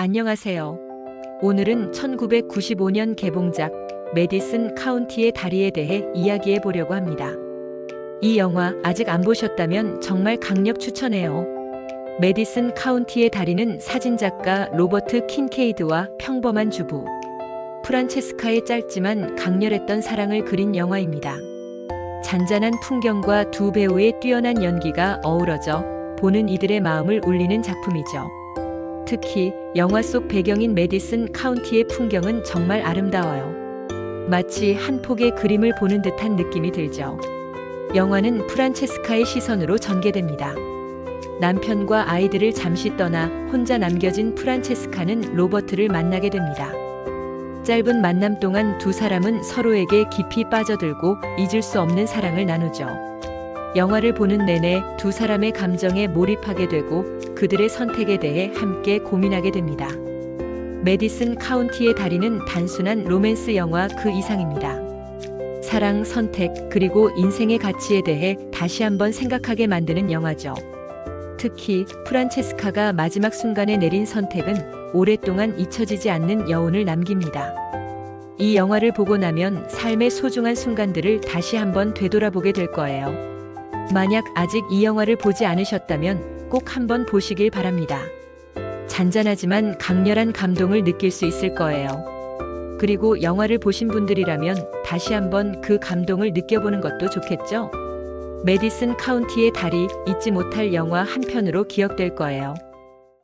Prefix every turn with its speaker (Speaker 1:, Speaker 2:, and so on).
Speaker 1: 안녕하세요. 오늘은 1995년 개봉작 메디슨 카운티의 다리에 대해 이야기해 보려고 합니다. 이 영화 아직 안 보셨다면 정말 강력 추천해요. 메디슨 카운티의 다리는 사진작가 로버트 킨케이드와 평범한 주부 프란체스카의 짧지만 강렬했던 사랑을 그린 영화입니다. 잔잔한 풍경과 두 배우의 뛰어난 연기가 어우러져 보는 이들의 마음을 울리는 작품이죠. 특히 영화 속 배경인 메디슨 카운티의 풍경은 정말 아름다워요. 마치 한 폭의 그림을 보는 듯한 느낌이 들죠. 영화는 프란체스카의 시선으로 전개됩니다. 남편과 아이들을 잠시 떠나 혼자 남겨진 프란체스카는 로버트를 만나게 됩니다. 짧은 만남 동안 두 사람은 서로에게 깊이 빠져들고 잊을 수 없는 사랑을 나누죠. 영화를 보는 내내 두 사람의 감정에 몰입하게 되고 그들의 선택에 대해 함께 고민하게 됩니다. 메디슨 카운티의 다리는 단순한 로맨스 영화 그 이상입니다. 사랑, 선택, 그리고 인생의 가치에 대해 다시 한번 생각하게 만드는 영화죠. 특히 프란체스카가 마지막 순간에 내린 선택은 오랫동안 잊혀지지 않는 여운을 남깁니다. 이 영화를 보고 나면 삶의 소중한 순간들을 다시 한번 되돌아보게 될 거예요. 만약 아직 이 영화를 보지 않으셨다면 꼭 한번 보시길 바랍니다. 잔잔하지만 강렬한 감동을 느낄 수 있을 거예요. 그리고 영화를 보신 분들이라면 다시 한번 그 감동을 느껴보는 것도 좋겠죠? 메디슨 카운티의 달이 잊지 못할 영화 한 편으로 기억될 거예요.